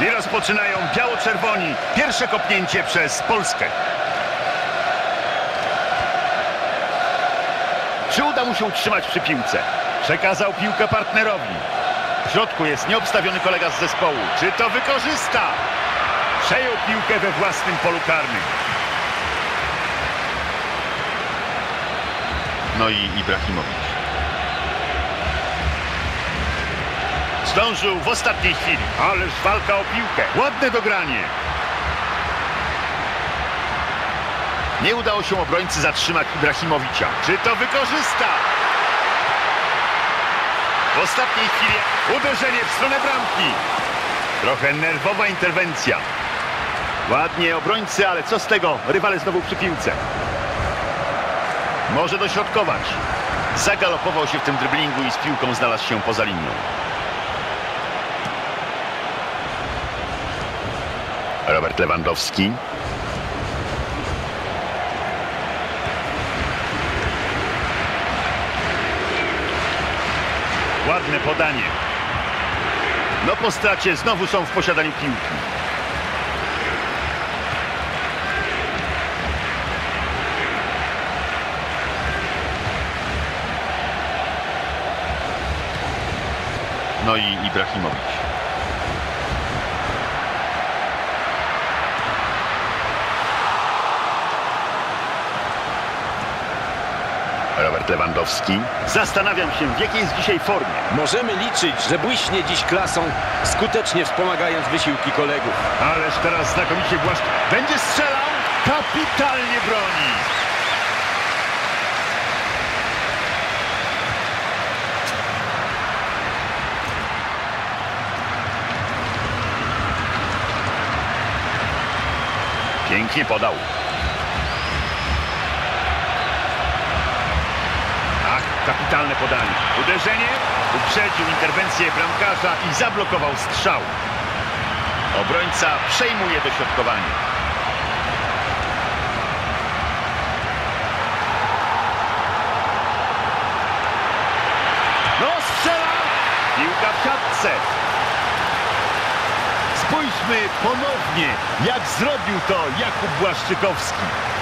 I rozpoczynają biało-czerwoni. Pierwsze kopnięcie przez Polskę. Czy uda mu się utrzymać przy piłce? Przekazał piłkę partnerowi. W środku jest nieobstawiony kolega z zespołu. Czy to wykorzysta? Przejął piłkę we własnym polu karnym. No i Ibrahimowicz. Zdążył w ostatniej chwili. Ależ walka o piłkę. Ładne dogranie. Nie udało się obrońcy zatrzymać Ibrahimowicza. Czy to wykorzysta? W ostatniej chwili uderzenie w stronę bramki. Trochę nerwowa interwencja. Ładnie obrońcy, ale co z tego? Rywale znowu przy piłce. Może dośrodkować. Zagalopował się w tym dryblingu i z piłką znalazł się poza linią. Robert Lewandowski. Ładne podanie. No po stracie znowu są w posiadaniu piłki. No i Ibrahimowicz. Robert Lewandowski. Zastanawiam się, w jakiej jest dzisiaj formie. Możemy liczyć, że błyśnie dziś klasą, skutecznie wspomagając wysiłki kolegów. Ależ teraz znakomicie Błaszcz. Będzie strzelał. Kapitalnie broni. Pięknie podał. Ach, kapitalne podanie. Uderzenie. Uprzedził interwencję bramkarza i zablokował strzał. Obrońca przejmuje dośrodkowanie. No strzela! Piłka w siatce. Spójrzmy ponownie, jak zrobił to Jakub Błaszczykowski.